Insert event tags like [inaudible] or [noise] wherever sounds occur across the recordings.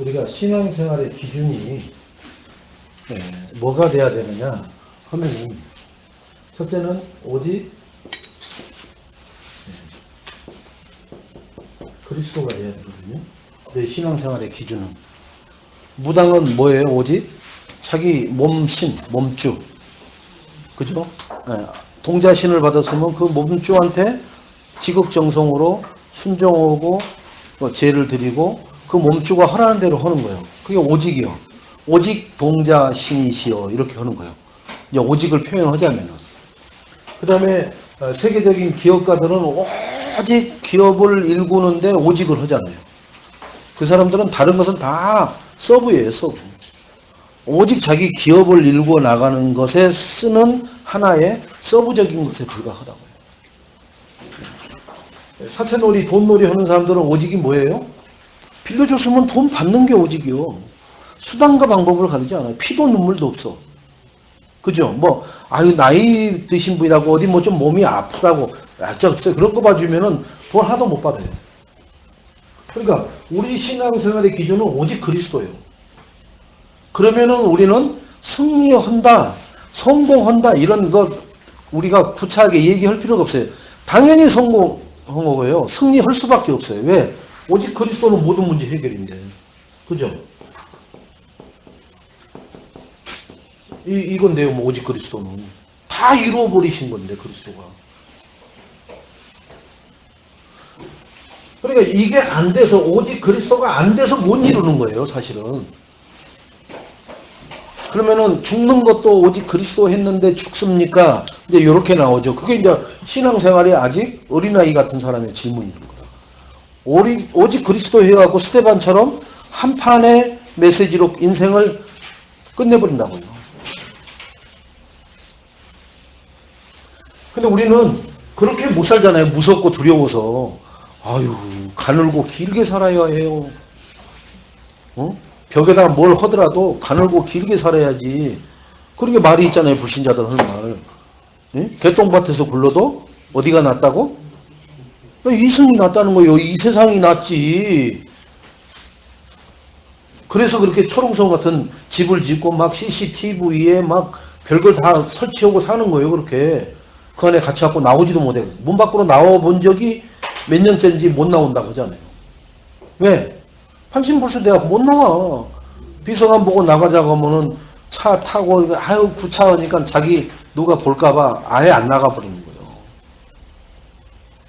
우리가 신앙생활의 기준이 예, 뭐가 돼야 되느냐 하면은 첫째는 오직 예, 그리스도가 돼야 되거든요. 내 신앙생활의 기준은 무당은 뭐예요? 오직 자기 몸신, 몸주, 그죠? 예, 동자신을 받았으면 그 몸주한테 지극정성으로 순종하고 뭐 죄를 드리고 그 몸주가 하라는 대로 하는 거예요. 그게 오직이요. 오직 동자 신이시여 이렇게 하는 거예요. 이제 오직을 표현하자면은. 그 다음에 세계적인 기업가들은 오직 기업을 일구는데 오직을 하잖아요. 그 사람들은 다른 것은 다 서브예요, 서브. 오직 자기 기업을 일구어 나가는 것에 쓰는 하나의 서브적인 것에 불과하다고요. 사채놀이, 돈놀이 하는 사람들은 오직이 뭐예요? 빌려줬으면 돈 받는 게 오직이요. 수단과 방법을 가리지 않아요. 피도 눈물도 없어. 그죠? 뭐, 아유, 나이 드신 분이라고 어디 뭐 좀 몸이 아프다고, 약점 없어요. 그런 거 봐주면은 돈 하나도 못 받아요. 그러니까, 우리 신앙생활의 기준은 오직 그리스도예요. 그러면은 우리는 승리한다, 성공한다, 이런 거 우리가 구차하게 얘기할 필요가 없어요. 당연히 성공한 거고요. 승리할 수밖에 없어요. 왜? 오직 그리스도는 모든 문제 해결인데. 그죠? 이, 이건데요, 뭐, 오직 그리스도는. 다 이루어버리신 건데, 그리스도가. 그러니까 이게 안 돼서, 오직 그리스도가 안 돼서 못 이루는 거예요, 사실은. 그러면은 죽는 것도 오직 그리스도 했는데 죽습니까? 이제 이렇게 나오죠. 그게 이제 신앙생활이 아직 어린아이 같은 사람의 질문입니다. 오리, 오직 그리스도 해갖고 스테반처럼 한 판의 메시지로 인생을 끝내버린다고요. 근데 우리는 그렇게 못 살잖아요. 무섭고 두려워서. 아유, 가늘고 길게 살아야 해요. 어? 벽에다가 뭘 하더라도 가늘고 길게 살아야지. 그런 게 말이 있잖아요. 불신자들 하는 말. 예? 개똥밭에서 굴러도 어디가 낫다고? 이승이 낫다는 거예요. 이 세상이 낫지. 그래서 그렇게 초롱성 같은 집을 짓고 막 CCTV에 막 별걸 다 설치하고 사는 거예요. 그렇게. 그 안에 같이 갖고 나오지도 못해. 문 밖으로 나와 본 적이 몇 년째인지 못 나온다고 하잖아요. 왜? 판신불수 돼갖고 못 나와. 비서관 보고 나가자고 하면은 차 타고, 아유, 구차하니까 자기 누가 볼까봐 아예 안 나가버리는 거예요.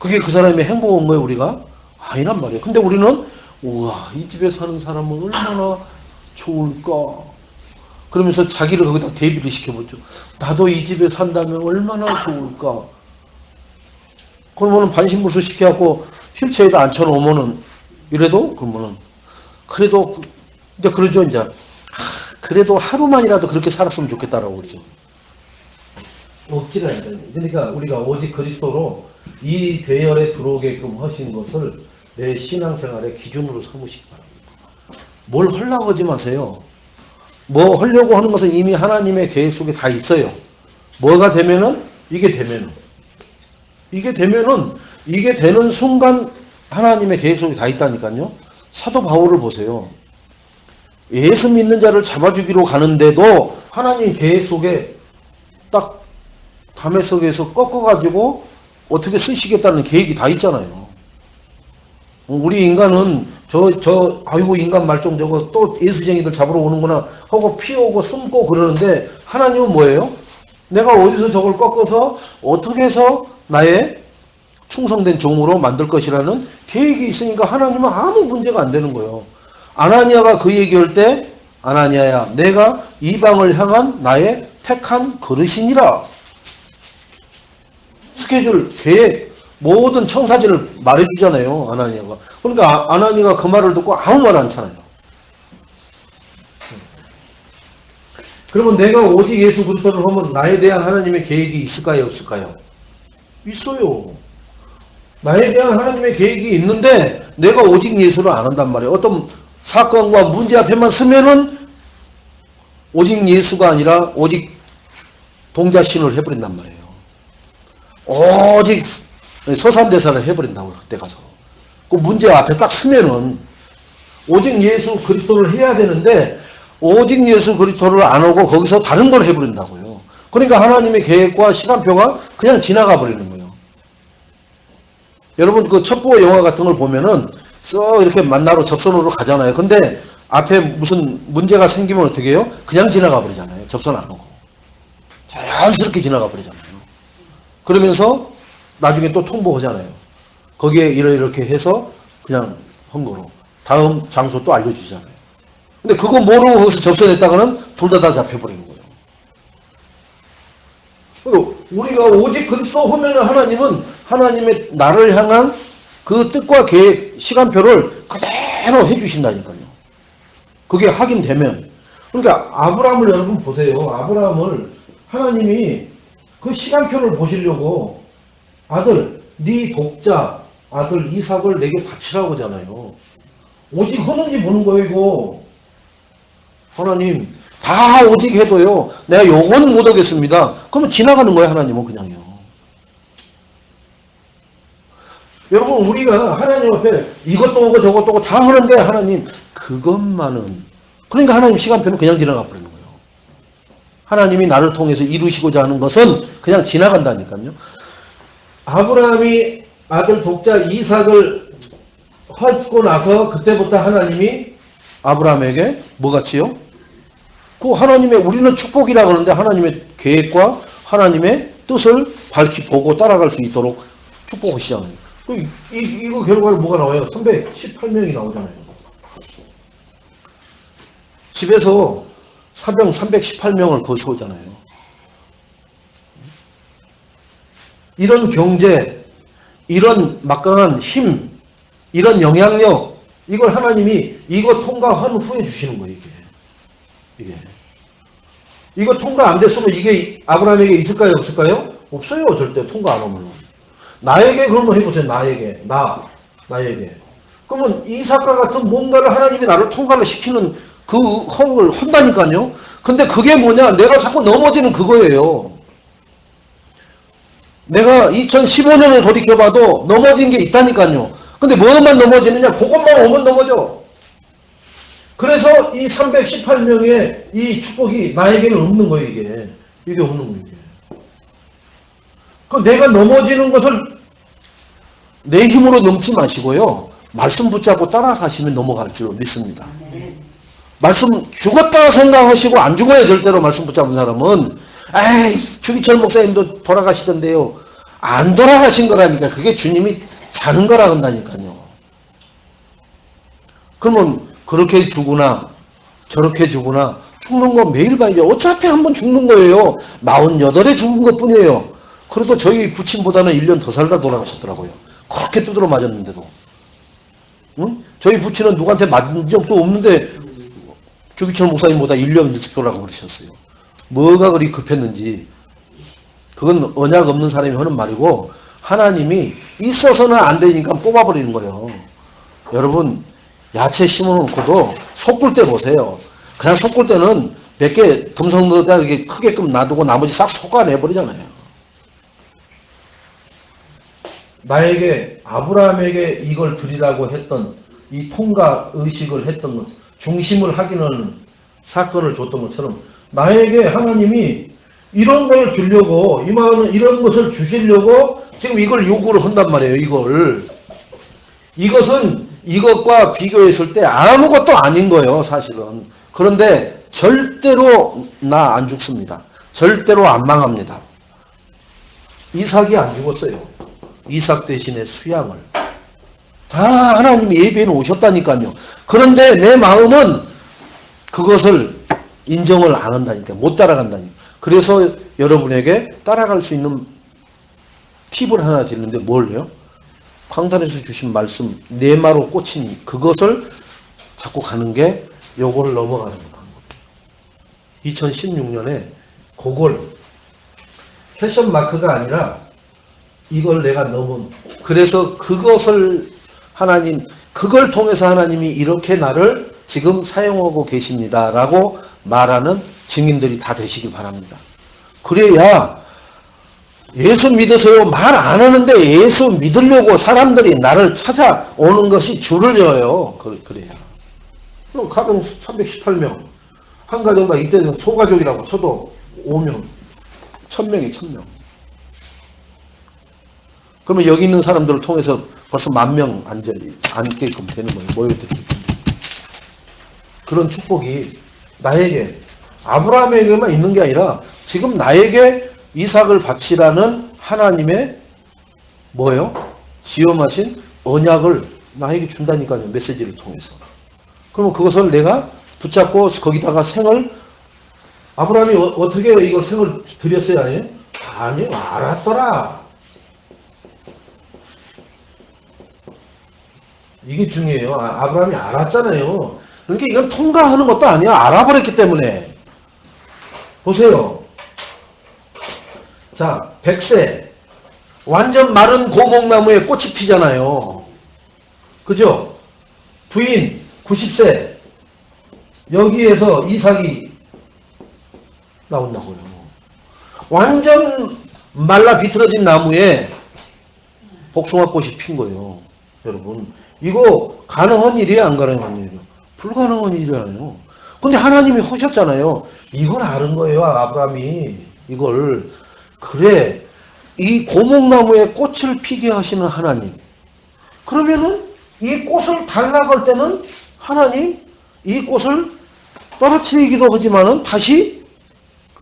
그게 그 사람의 행복한 거예요, 우리가? 아니란 말이에요. 근데 우리는, 우와, 이 집에 사는 사람은 얼마나 좋을까. 그러면서 자기를 거기다 대비를 시켜보죠. 나도 이 집에 산다면 얼마나 좋을까. 그러면은 반신불수 시켜갖고 휠체어에다 앉혀놓으면은, 이래도, 그러면은, 그래도, 이제 그러죠, 이제. 하, 그래도 하루만이라도 그렇게 살았으면 좋겠다라고 그러죠. 억지를 안 되는 그러니까 우리가 오직 그리스도로 이 대열에 들어오게끔 하신 것을 내 신앙생활의 기준으로 삼으시기 바랍니다. 뭘 하려고 하지 마세요. 뭐 하려고 하는 것은 이미 하나님의 계획 속에 다 있어요. 뭐가 되면은 이게 되면은 이게 되면은 이게 되는 순간 하나님의 계획 속에 다 있다니까요. 사도 바울을 보세요. 예수 믿는 자를 잡아 주기로 가는데도 하나님 계획 속에 딱 담의 속에서 꺾어 가지고 어떻게 쓰시겠다는 계획이 다 있잖아요. 우리 인간은 저, 저, 아이고, 인간 말종 저거 또 예수쟁이들 잡으러 오는구나 하고 피오고 숨고 그러는데 하나님은 뭐예요? 내가 어디서 저걸 꺾어서 어떻게 해서 나의 충성된 종으로 만들 것이라는 계획이 있으니까 하나님은 아무 문제가 안 되는 거예요. 아나니아가 그 얘기할 때 아나니아야 내가 이방을 향한 나의 택한 그릇이니라. 스케줄, 계획, 모든 청사진을 말해주잖아요. 아나니아가. 그러니까 아- 아나니아가 그 말을 듣고 아무 말 않잖아요. 그러면 내가 오직 예수 그리스도를 하면 나에 대한 하나님의 계획이 있을까요? 없을까요? 있어요. 나에 대한 하나님의 계획이 있는데 내가 오직 예수를 안 한단 말이에요. 어떤 사건과 문제 앞에만 서면은 오직 예수가 아니라 오직 동자신을 해버린단 말이에요. 오직 서산대사를 해버린다고 그때 가서 그 문제 앞에 딱 서면은 오직 예수 그리스도를 해야 되는데 오직 예수 그리스도를 안 오고 거기서 다른 걸 해버린다고요. 그러니까 하나님의 계획과 시간표가 그냥 지나가 버리는 거예요. 여러분 그 첩보 영화 같은 걸 보면은 써 이렇게 만나러 접선으로 가잖아요. 근데 앞에 무슨 문제가 생기면 어떻게 해요? 그냥 지나가 버리잖아요. 접선 안 오고. 자연스럽게 지나가 버리잖아요. 그러면서 나중에 또 통보하잖아요. 거기에 이렇게 이렇게 해서 그냥 한 거로. 다음 장소 또 알려주잖아요. 근데 그거 모르고 거기서 접선했다가는 둘 다 다 잡혀버리는 거예요. 우리가 오직 그리스도 하면 하나님은 하나님의 나를 향한 그 뜻과 계획, 시간표를 그대로 해주신다니까요. 그게 확인되면. 그러니까 아브라함을 여러분 보세요. 아브라함을 하나님이 그 시간표를 보시려고 아들, 네 독자 아들 이삭을 내게 바치라고 하잖아요. 오직 하는지 보는 거예요, 이거. 하나님, 다 오직 해도요, 내가 요건 못 하겠습니다. 그러면 지나가는 거예요, 하나님은 그냥요. 여러분, 우리가 하나님 앞에 이것도 오고 저것도 오고 다 하는데, 하나님, 그것만은. 그러니까 하나님 시간표는 그냥 지나가 버리는 거예요. 하나님이 나를 통해서 이루시고자 하는 것은 그냥 지나간다니까요. 아브라함이 아들 독자 이삭을 하고 나서 그때부터 하나님이 아브라함에게 뭐 같지요? 그 하나님의 우리는 축복이라 그러는데 하나님의 계획과 하나님의 뜻을 밝히 보고 따라갈 수 있도록 축복하시잖아요. 그 이, 이거 결과로 뭐가 나와요? 318명이 나오잖아요. 집에서 사병 318명을 거쳐오잖아요. 이런 경제, 이런 막강한 힘, 이런 영향력, 이걸 하나님이 이거 통과한 후에 주시는 거예요, 이게. 이게. 이거 통과 안 됐으면 이게 아브라함에게 있을까요, 없을까요? 없어요, 절대 통과 안 오면. 나에게 그러면 해보세요, 나에게. 나, 나에게. 그러면 이삭과 같은 뭔가를 하나님이 나를 통과를 시키는 그 허물을 한다니까요. 근데 그게 뭐냐? 내가 자꾸 넘어지는 그거예요. 내가 2015년에 돌이켜봐도 넘어진 게 있다니까요. 근데 뭐만 넘어지느냐? 그것만 오면 넘어져. 그래서 이 318명의 이 축복이 나에게는 없는 거예요, 이게. 이게 없는 거예요, 이게. 그 내가 넘어지는 것을 내 힘으로 넘지 마시고요. 말씀 붙잡고 따라가시면 넘어갈 줄 믿습니다. 말씀 죽었다 생각하시고 안 죽어요, 절대로 말씀 붙잡은 사람은. 에이, 주기철 목사님도 돌아가시던데요. 안 돌아가신 거라니까. 그게 주님이 자는 거라 한다니까요. 그러면 그렇게 죽으나 저렇게 죽으나 죽는 거 매일 봐야죠. 어차피 한 번 죽는 거예요. 48에 죽은 것 뿐이에요. 그래도 저희 부친보다는 1년 더 살다 돌아가셨더라고요. 그렇게 두드러 맞았는데도. 응? 저희 부친은 누구한테 맞은 적도 없는데 주기철 목사님보다 1년 일찍 돌아가 버리셨어요. 뭐가 그리 급했는지. 그건 언약 없는 사람이 하는 말이고 하나님이 있어서는 안 되니까 뽑아버리는 거예요. 여러분 야채 심어놓고도 솟굴 때 보세요. 그냥 솟굴 때는 몇개 듬성도다 이렇게 크게끔 놔두고 나머지 싹 솎아내버리잖아요. 나에게 아브라함에게 이걸 드리라고 했던 이 통과 의식을 했던 것, 중심을 확인하는 사건을 줬던 것처럼 나에게 하나님이 이런 걸 주려고 이마는 이런 것을 주시려고 지금 이걸 요구를 한단 말이에요. 이걸 이것은 이것과 비교했을 때 아무것도 아닌 거예요. 사실은 그런데 절대로 나 안 죽습니다. 절대로 안 망합니다. 이삭이 안 죽었어요. 이삭 대신에 수양을 다 하나님이 예배에 오셨다니까요. 그런데 내 마음은 그것을 인정을 안 한다니까. 못 따라간다니까. 그래서 여러분에게 따라갈 수 있는 팁을 하나 드리는데 뭘 해요? 광단에서 주신 말씀 네마로 꽂히니 그것을 자꾸 가는 게 요걸 넘어가는 거예요. 2016년에 그걸 패션 마크가 아니라 이걸 내가 넘은 그래서 그것을 하나님 그걸 통해서 하나님이 이렇게 나를 지금 사용하고 계십니다라고 말하는 증인들이 다 되시길 바랍니다. 그래야 예수 믿으세요 말 안 하는데 예수 믿으려고 사람들이 나를 찾아오는 것이 줄을 여요. 그- 그래야. 그럼 가정 318명. 한 가정당 이때는 소가족이라고 쳐도 5명. 1000명이 1000명. 그러면 여기 있는 사람들을 통해서 벌써 만명 앉아, 앉게끔 되는 거예요. 모여들게끔. 그런 축복이 나에게, 아브라함에게만 있는 게 아니라 지금 나에게 이삭을 바치라는 하나님의 뭐예요? 지엄하신 언약을 나에게 준다니까요. 메시지를 통해서. 그러면 그것을 내가 붙잡고 거기다가 생을 아브라함이 어, 떻게 이걸 생을 드렸어요? 아니에요? 아니요. 알았더라. 이게 중요해요. 아, 아브라함이 알았잖아요. 그러니까 이건 통과하는 것도 아니야. 알아버렸기 때문에. 보세요. 자, 백세. 완전 마른 고목나무에 꽃이 피잖아요. 그죠? 부인 90세. 여기에서 이삭이 나온다고요. 완전 말라 비틀어진 나무에 복숭아꽃이 핀 거예요. 여러분. 이거 가능한 일이에요? 안 가능한 일이에요? 불가능한 일이잖아요. 근데 하나님이 하셨잖아요. 이걸 아는 거예요. 아브라함이. 이걸. 그래. 이 고목나무에 꽃을 피게 하시는 하나님. 그러면은 이 꽃을 달라고 할 때는 하나님 이 꽃을 떨어뜨리기도 하지만은 다시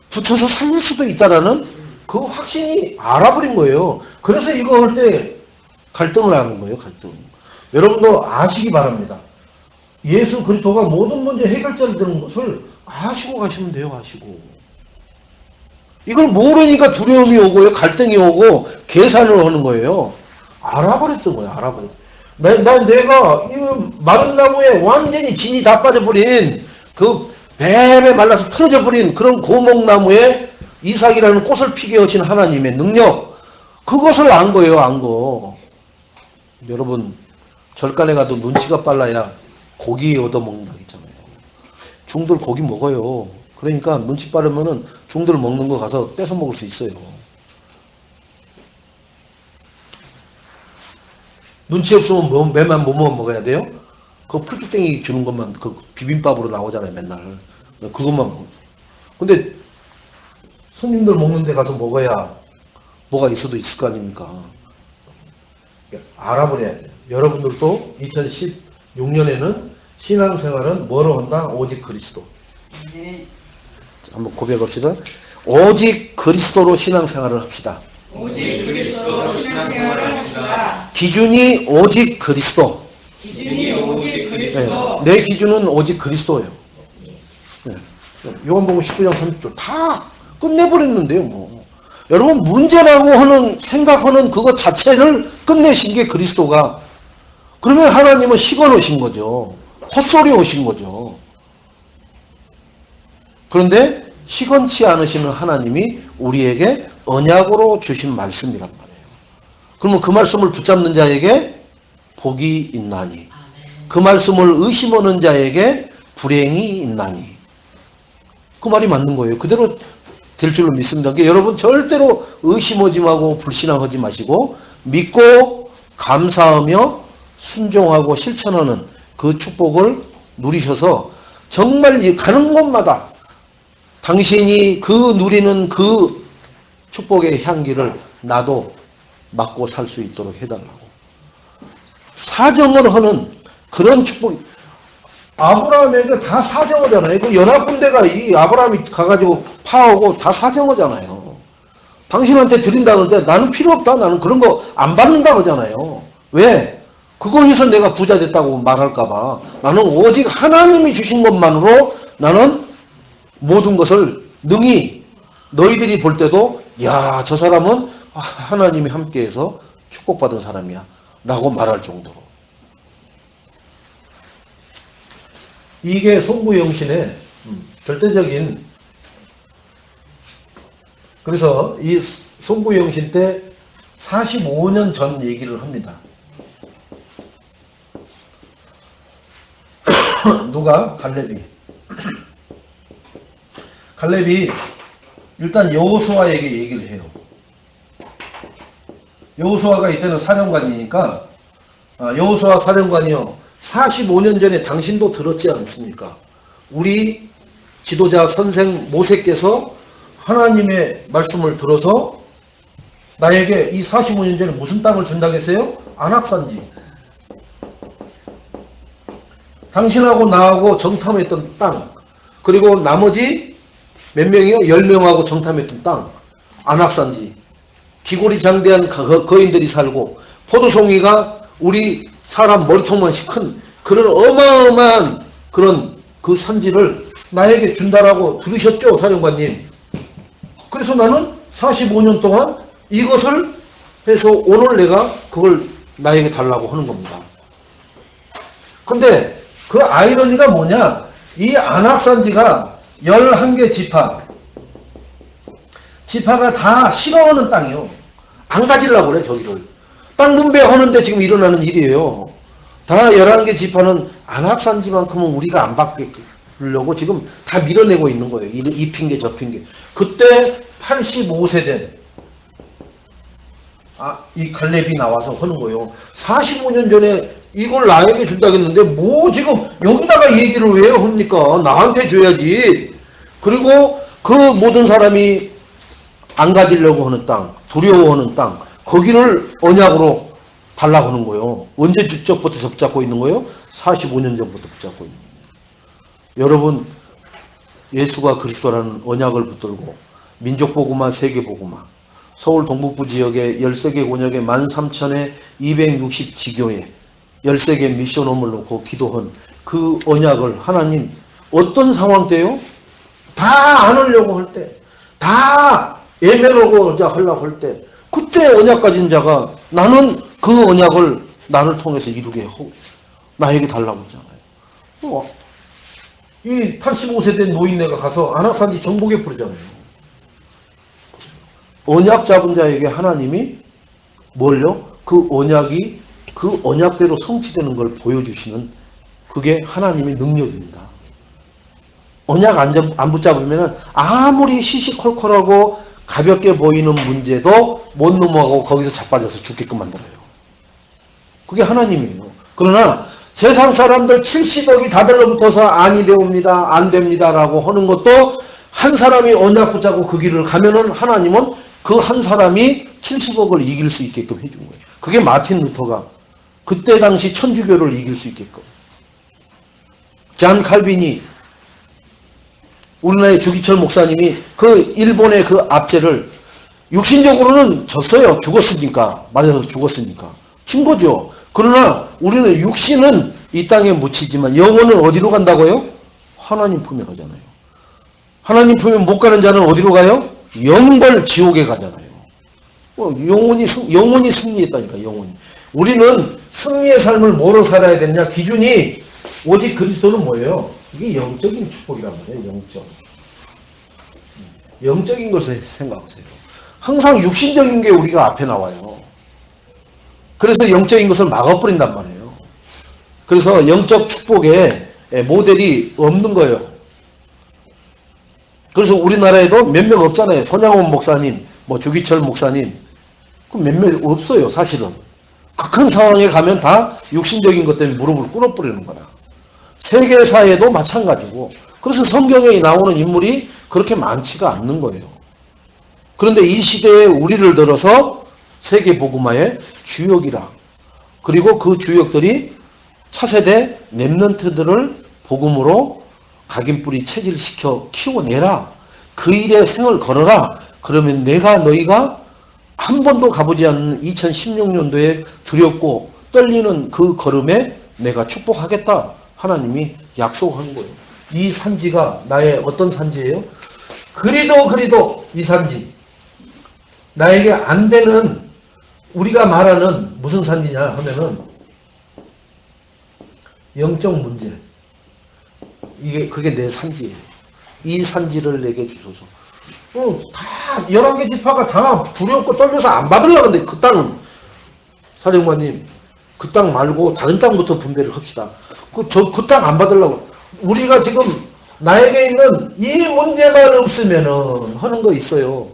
붙여서 살릴 수도 있다라는 그 확신이 알아버린 거예요. 그래서 이거 할 때 갈등을 하는 거예요. 갈등. 여러분도 아시기 바랍니다. 예수 그리스도가 모든 문제 해결자를 되는 것을 아시고 가시면 돼요. 아시고. 이걸 모르니까 두려움이 오고요. 갈등이 오고 계산을 하는 거예요. 알아버렸던 거예요. 알아버렸. 나, 나 내가 이 마른 나무에 완전히 진이 다 빠져버린 그 뱀에 말라서 틀어져 버린 그런 고목나무에 이삭이라는 꽃을 피게 하신 하나님의 능력 그것을 안 거예요. 안 거. 여러분 절간에 가도 눈치가 빨라야 고기 얻어먹는다 했잖아요. 중들 고기 먹어요. 그러니까 눈치 빠르면은 중들 먹는 거 가서 뺏어 먹을 수 있어요. 눈치 없으면 뭐, 매만 뭐뭐 먹어야 돼요? 그 풀주땡이 주는 것만 그 비빔밥으로 나오잖아요 맨날 그것만 먹죠. 근데 손님들 먹는 데 가서 먹어야 뭐가 있어도 있을 거 아닙니까? 알아버려야 돼요. 여러분들도 2016년에는 신앙생활은 뭐로 한다? 오직 그리스도. 한번 고백합시다. 오직 그리스도로 신앙생활을 합시다. 오직 그리스도로 신앙생활을 합시다. 기준이 오직 그리스도. 기준이 오직 그리스도. 네, 내 기준은 오직 그리스도예요. 네. 요한복음 19장 30절 다 끝내버렸는데요, 뭐. 여러분 문제라고 하는 생각하는 그것 자체를 끝내신 게 그리스도가 그러면 하나님은 시건 오신 거죠. 헛소리 오신 거죠. 그런데 시건치 않으시는 하나님이 우리에게 언약으로 주신 말씀이란 말이에요. 그러면 그 말씀을 붙잡는 자에게 복이 있나니 그 말씀을 의심하는 자에게 불행이 있나니 그 말이 맞는 거예요. 그대로 될 줄로 믿습니다. 그러니까 여러분 절대로 의심하지 말고 불신앙하지 마시고 믿고 감사하며 순종하고 실천하는 그 축복을 누리셔서 정말 이 가는 곳마다 당신이 그 누리는 그 축복의 향기를 나도 맡고 살 수 있도록 해달라고. 사정을 하는 그런 축복. 아브라함에게 다 사정하잖아요. 그 연합 군대가 이 아브라함이 가가지고 파오고 다 사정하잖아요. 당신한테 드린다는데 나는 필요 없다. 나는 그런 거 안 받는다 그러잖아요. 왜? 그거 해서 내가 부자 됐다고 말할까봐. 나는 오직 하나님이 주신 것만으로 나는 모든 것을 능히 너희들이 볼 때도 야, 저 사람은 하나님이 함께해서 축복받은 사람이야. 라고 말할 정도로. 이게 송구영신의 절대적인 그래서 이 송구영신 때 45년 전 얘기를 합니다. [coughs] 누가? 갈렙이. [coughs] 갈렙이 일단 여호수아에게 얘기를 해요. 여호수아가 이때는 사령관이니까 아, 여호수아 사령관이요. 45년 전에 당신도 들었지 않습니까? 우리 지도자 선생 모세께서 하나님의 말씀을 들어서 나에게 이 45년 전에 무슨 땅을 준다고 했어요? 안악산지. 당신하고 나하고 정탐했던 땅, 그리고 나머지 몇 명이요? 10명하고 정탐했던 땅, 안악산지. 기골이 장대한 거- 거인들이 살고, 포도송이가 우리 사람 머리통만씩 큰 그런 어마어마한 그런 그 산지를 나에게 준다라고 들으셨죠, 사령관님? 그래서 나는 45년 동안 이것을 해서 오늘 내가 그걸 나에게 달라고 하는 겁니다. 근데 그 아이러니가 뭐냐? 이 안악산지가 11개 지파, 지파가 다 싫어하는 땅이요. 안 가지려고 그래, 저기를. 땅 분배하는데 지금 일어나는 일이에요. 다 11개 지파는 안악산지만큼은 우리가 안 바꾸려고 지금 다 밀어내고 있는 거예요. 이, 이 핑계, 저 핑계. 그때 85세 된, 아, 이 갈렙이 나와서 하는 거예요. 45년 전에 이걸 나에게 준다고 했는데, 뭐 지금 여기다가 얘기를 왜 합니까? 나한테 줘야지. 그리고 그 모든 사람이 안 가지려고 하는 땅, 두려워하는 땅, 거기를 언약으로 달라고 하는 거예요. 언제 주적부터 붙잡고 있는 거예요? 45년 전부터 붙잡고 있는 거예요. 여러분, 예수가 그리스도라는 언약을 붙들고 민족보고마, 세계보고마, 서울 동북부 지역의 13개 권역의 13,000의 260 지교에 13개 미션홈을 놓고 기도한 그 언약을 하나님 어떤 상황 때요? 다 안 하려고 할 때, 다 예매로고 자 하려고 할 때, 그때 언약 가진 자가 나는 그 언약을 나를 통해서 이루게 하고 나에게 달라고 하잖아요. 어, 이 85세 된 노인네가 가서 안악산지 정복에 부르잖아요. 언약 잡은 자에게 하나님이 뭘요? 그 언약이 그 언약대로 성취되는 걸 보여주시는 그게 하나님의 능력입니다. 언약 안, 잡- 안 붙잡으면 아무리 시시콜콜하고 가볍게 보이는 문제도 못 넘어가고 거기서 자빠져서 죽게끔 만들어요. 그게 하나님이에요. 그러나 세상 사람들 70억이 다 들러붙어서 아니 되옵니다. 안 됩니다라고 하는 것도 한 사람이 언약 붙잡고 그 길을 가면은 하나님은 그 한 사람이 70억을 이길 수 있게끔 해준 거예요. 그게 마틴 루터가 그때 당시 천주교를 이길 수 있게끔. 잔 칼빈이 우리나라의 주기철 목사님이 그 일본의 그 압제를 육신적으로는 졌어요. 죽었으니까. 맞아서 죽었으니까. 진 거죠. 그러나 우리는 육신은 이 땅에 묻히지만 영혼은 어디로 간다고요? 하나님 품에 가잖아요. 하나님 품에 못 가는 자는 어디로 가요? 영벌 지옥에 가잖아요. 어, 영혼이, 승- 영혼이 승리했다니까, 영혼이. 우리는 승리의 삶을 뭐로 살아야 되느냐? 기준이 오직 그리스도는 뭐예요? 이게 영적인 축복이란 말이에요, 영적. 영적인 것을 생각하세요. 항상 육신적인 게 우리가 앞에 나와요. 그래서 영적인 것을 막아버린단 말이에요. 그래서 영적 축복에 모델이 없는 거예요. 그래서 우리나라에도 몇 명 없잖아요. 손양원 목사님, 뭐 주기철 목사님. 그 몇몇 없어요, 사실은. 그큰 상황에 가면 다 육신적인 것 때문에 무릎을 꿇어버리는 거라. 세계사에도 마찬가지고. 그래서 성경에 나오는 인물이 그렇게 많지가 않는 거예요. 그런데 이 시대에 우리를 들어서 세계 복음화의 주역이라. 그리고 그 주역들이 차세대 랩런트들을 복음으로 각인뿌리 체질시켜 키워내라. 그 일에 생을 걸어라. 그러면 내가 너희가 한 번도 가보지 않는 2016년도에 두렵고 떨리는 그 걸음에 내가 축복하겠다. 하나님이 약속한 거예요. 이 산지가 나의 어떤 산지예요? 그리도 그리도 이 산지. 나에게 안 되는 우리가 말하는 무슨 산지냐 하면은 영적 문제. 이게 그게 내 산지예요. 이 산지를 내게 주소서. 어, 다 11개 지파가 다 두렵고 떨려서 안 받으려고 하는데 그 땅은 사령관님 그 땅 말고 다른 땅부터 분배를 합시다. 그 저 그 땅 안 받으려고 우리가 지금 나에게 있는 이 문제만 없으면은 하는 거 있어요.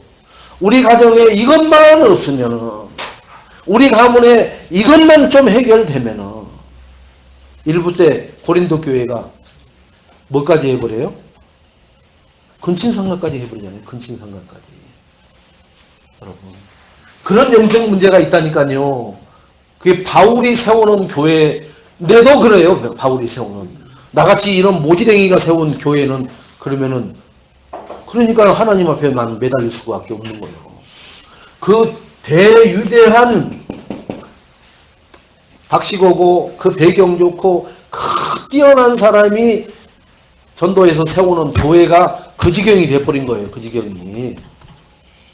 우리 가정에 이것만 없으면은 우리 가문에 이것만 좀 해결되면은 일부 때 고린도 교회가 뭐까지 해버려요? 근친상간까지 해버리잖아요. 근친상간까지. 여러분. 그런 영적 문제가 있다니까요. 그게 바울이 세우는 교회인데도 그래요. 바울이 세우는. 나같이 이런 모지랭이가 세운 교회는 그러면은 그러니까 하나님 앞에만 매달릴 수밖에 없는 거예요. 그 대유대한 박식오고 그 배경 좋고 크 뛰어난 사람이 전도에서 세우는 교회가 그 지경이 돼버린 거예요. 그 지경이.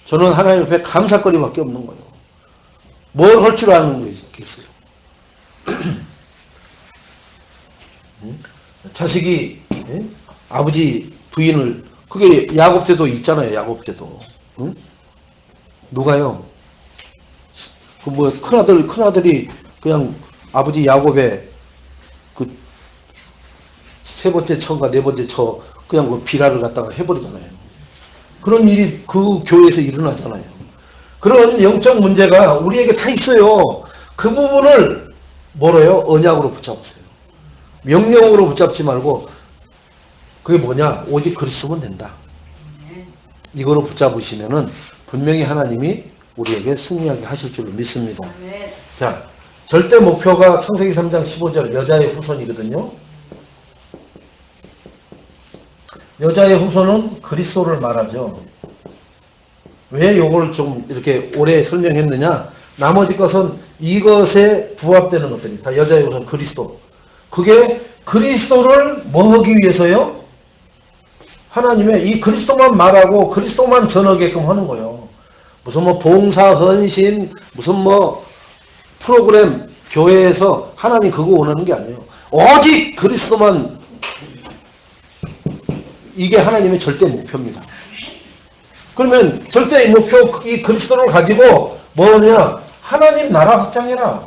저는 하나님 앞에 감사거리밖에 없는 거예요. 뭘할줄 아는. 응? 자식이 예? 아버지 부인을 그게 야곱 때도 있잖아요. 야곱 때도 응? 누가요? 그 뭐 큰아들 큰아들이 그냥 아버지 야곱의 그 세 번째 처인가 네 번째 처 그냥 그 비라를 갖다가 해버리잖아요. 그런 일이 그 교회에서 일어나잖아요. 그런 영적 문제가 우리에게 다 있어요. 그 부분을 뭐래요? 언약으로 붙잡으세요. 명령으로 붙잡지 말고 그게 뭐냐? 오직 그리스도면 된다. 이거로 붙잡으시면은 분명히 하나님이 우리에게 승리하게 하실 줄로 믿습니다. 자, 절대 목표가 창세기 3장 15절 여자의 후손이거든요. 여자의 후손은 그리스도를 말하죠. 왜 요걸 좀 이렇게 오래 설명했느냐? 나머지 것은 이것에 부합되는 것들이 다 여자의 후손 그리스도. 그게 그리스도를 뭐 하기 위해서요? 하나님의 이 그리스도만 말하고 그리스도만 전하게끔 하는 거예요. 무슨 뭐 봉사 헌신 무슨 뭐 프로그램 교회에서 하나님 그거 원하는 게 아니에요. 오직 그리스도만 이게 하나님의 절대 목표입니다. 그러면 절대 목표 이 그리스도를 가지고 뭐냐 하나님 나라 확장해라.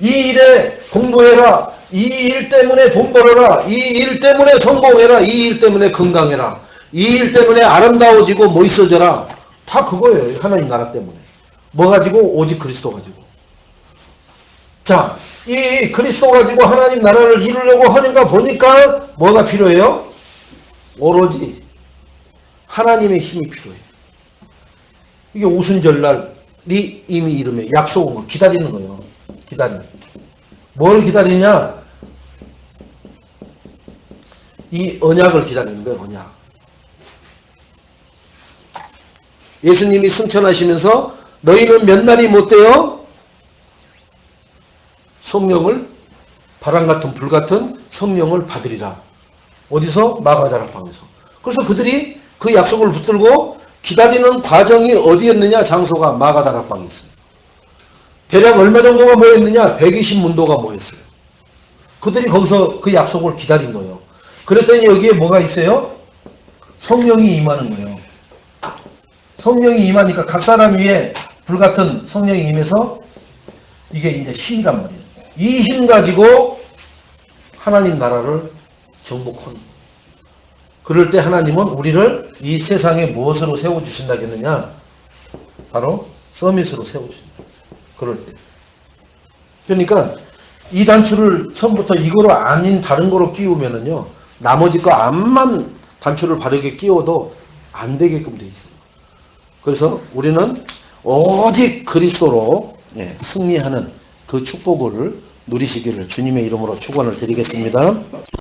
이 일에 공부해라. 이 일 때문에 돈 벌어라. 이 일 때문에 성공해라. 이 일 때문에 건강해라. 이 일 때문에 아름다워지고 멋있어져라. 다 그거예요. 하나님 나라 때문에. 뭐 가지고? 오직 그리스도 가지고. 자, 이 그리스도 가지고 하나님 나라를 이루려고 하는가 보니까 뭐가 필요해요? 오로지 하나님의 힘이 필요해요. 이게 오순절날이 이미 이름에 약속은 거 기다리는 거예요. 기다리는. 뭘 기다리냐? 이 언약을 기다리는 거예요, 언약. 예수님이 승천하시면서 너희는 몇 날이 못 돼요? 성령을 바람 같은 불 같은 성령을 받으리라. 어디서? 마가다락방에서. 그래서 그들이 그 약속을 붙들고 기다리는 과정이 어디였느냐? 장소가 마가다락방에 있어요. 대략 얼마 정도가 모였느냐? 120문도가 모였어요. 그들이 거기서 그 약속을 기다린 거예요. 그랬더니 여기에 뭐가 있어요? 성령이 임하는 거예요. 성령이 임하니까 각 사람 위에 불같은 성령이 임해서 이게 이제 힘이란 말이에요. 이 힘 가지고 하나님 나라를 정복하는 거예요. 그럴 때 하나님은 우리를 이 세상에 무엇으로 세워주신다겠느냐? 바로 서밋으로 세워주신다. 그럴 때. 그러니까 이 단추를 처음부터 이거로 아닌 다른 거로 끼우면은요, 나머지 거 암만 단추를 바르게 끼워도 안 되게끔 돼 있어요. 그래서 우리는 오직 그리스도로 예, 승리하는 그 축복을 누리시기를 주님의 이름으로 축원을 드리겠습니다.